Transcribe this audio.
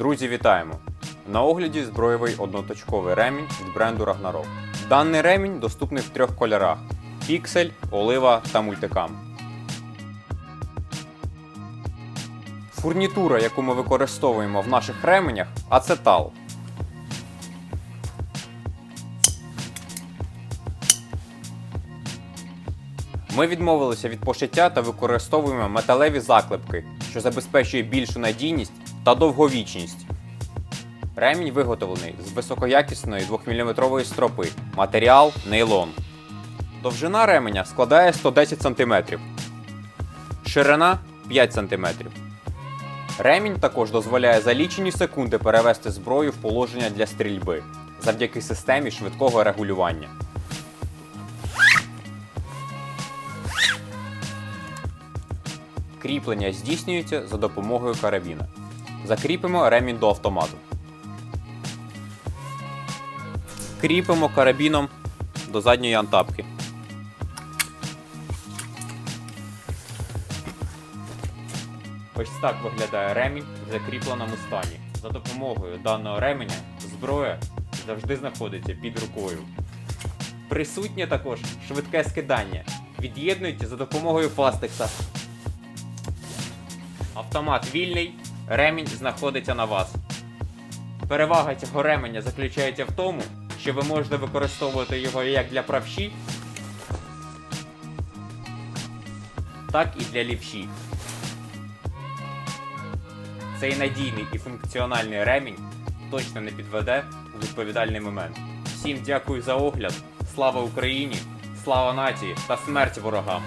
Вітаємо! На огляді зброєвий одноточковий ремінь від бренду Ragnarok. Даний ремінь доступний в трьох кольорах: піксель, олива та мультикам. Фурнітура, яку ми використовуємо в наших ременях, ацетал. Ми відмовилися від пошиття та використовуємо металеві заклепки, що забезпечує більшу надійність та довговічність. Ремінь виготовлений з високоякісної 2-мм стропи. Матеріал нейлон. Довжина ременя складає 110 см. Ширина 5 см. Ремінь також дозволяє за лічені секунди перевести зброю в положення для стрільби завдяки системі швидкого регулювання. Кріплення здійснюється за допомогою карабіна. Закріпимо ремінь до автомату. Кріпимо карабіном до задньої антапки. Ось так виглядає ремінь в закріпленому стані. За допомогою даного ременя зброя завжди знаходиться під рукою. Присутнє також швидке скидання. Від'єднуйте за допомогою фастекса. Автомат вільний, ремінь знаходиться на вас. Перевага цього ременя заключається в тому, що ви можете використовувати його як для правші, так і для лівші. Цей надійний і функціональний ремінь точно не підведе у відповідальний момент. Всім дякую за огляд. Слава Україні! Слава нації та смерть ворогам!